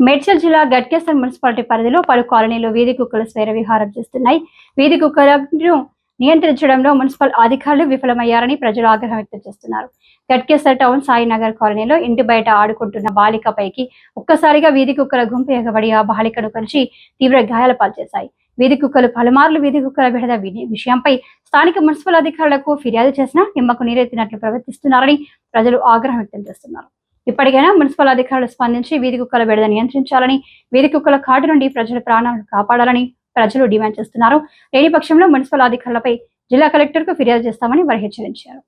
మేడ్చల్ జిల్లా గట్కేసర్ మున్సిపాలిటీ పరిధిలో పలు కాలనీలు వీధి కుక్కలు స్వైర విహారం చేస్తున్నాయి. వీధి కుక్కలను నియంత్రించడంలో మున్సిపల్ అధికారులు విఫలమయ్యారని ప్రజలు ఆగ్రహం వ్యక్తం చేస్తున్నారు. గట్కేసర్ టౌన్ సాయినగర్ కాలనీలో ఇంటి బయట ఆడుకుంటున్న బాలికపైకి ఒక్కసారిగా వీధి కుక్కల గుంపు ఎగబడి ఆ బాలికను కలిసి తీవ్ర గాయాల పాల్చేశాయి. వీధి కుక్కలు పలుమార్లు వీధి కుక్కల విడద విషయంపై స్థానిక మున్సిపల్ అధికారులకు ఫిర్యాదు చేసినా నిమ్మకు నీరెత్తినట్లు ప్రవర్తిస్తున్నారని ప్రజలు ఆగ్రహం వ్యక్తం చేస్తున్నారు. ఇప్పటికైనా మున్సిపల్ అధికారులు స్పందించి వీధి కుక్కల విడద నియంత్రించాలని వీధి కుక్కల కాటు నుండి ప్రజల ప్రాణాలను కాపాడాలని ప్రజలు డిమాండ్ చేస్తున్నారు. లేని పక్షంలో మున్సిపల్ అధికారులపై జిల్లా కలెక్టర్కు ఫిర్యాదు చేస్తామని వారు హెచ్చరించారు.